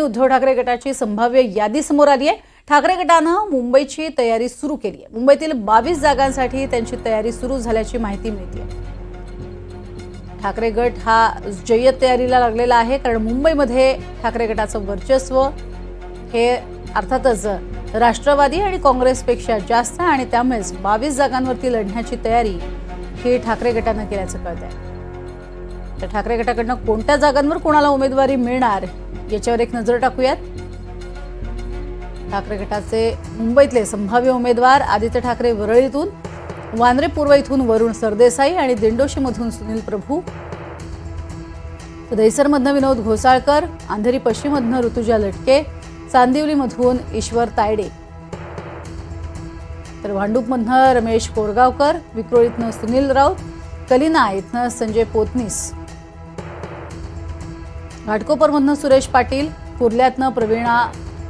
उद्धव ठाकरे गटाची संभाव्य यादी समोर आली आहे. ठाकरे गटानं मुंबईची तयारी सुरू केली आहे. मुंबईतील बावीस जागांसाठी त्यांची तयारी सुरू झाल्याची माहिती मिळते. ठाकरे गट हा जय्यत तयारीला लागलेला आहे कारण मुंबईमध्ये ठाकरे गटाचं वर्चस्व हे अर्थातच राष्ट्रवादी आणि काँग्रेसपेक्षा जास्त आणि त्यामुळेच बावीस जागांवरती लढण्याची तयारी ही ठाकरे गटानं केल्याचं कळत आहे तर ठाकरे गटाकडनं कोणत्या जागांवर कोणाला उमेदवारी मिळणार याच्यावर एक नजर टाकूयात. ठाकरे गटाचे मुंबईतले संभाव्य उमेदवार आदित्य ठाकरे वरळीतून वांद्रे पूर्व इथून वरुण सरदेसाई आणि दिंडोशीमधून सुनील प्रभू. तर दहिसरमधनं विनोद घोसाळकर अंधेरी पश्चिममधनं ऋतुजा लटके चांदिवलीमधून ईश्वर तायडे. तर भांडूपमधनं रमेश कोरगावकर विक्रोळीतनं सुनील राऊत कलिना इथनं संजय पोतनीस. घाटकोपरमधनं सुरेश पाटील कुर्ल्यातनं प्रवीणा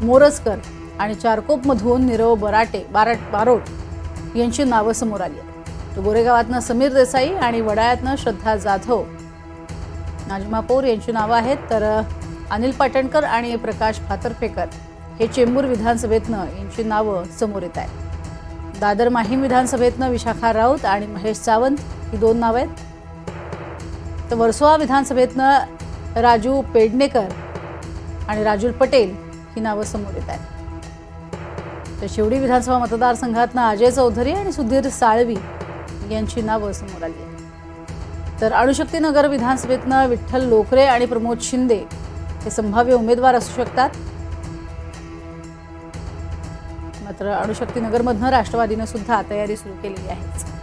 मोरजकर आणि चारकोपमधून नीरव बराटे बारट बारोट यांची नावं समोर आली आहेत. तर गोरेगावातनं समीर देसाई आणि वडाळ्यातनं श्रद्धा जाधव नाजमापौर यांची नावं आहेत. तर अनिल पाटणकर आणि प्रकाश फातर्फेकर हे चेंबूर विधानसभेतनं यांची नावं समोर येत आहेत. दादर माहीम विधानसभेतनं विशाखा राऊत आणि महेश सावंत ही दोन नावं आहेत. तर वर्सोवा विधानसभेतनं राजू पेडणेकर आणि राजूल पटेल ही नावं समोर येत आहेत. तर शिवडी विधानसभा मतदारसंघातनं अजय चौधरी आणि सुधीर साळवी यांची नावं समोर आली आहेत. तर अणुशक्तीनगर विधानसभेतनं विठ्ठल लोकरे आणि प्रमोद शिंदे हे संभाव्य उमेदवार असू शकतात. मात्र अणुशक्तीनगरमधनं राष्ट्रवादीनं सुद्धा तयारी सुरू केलेली आहे.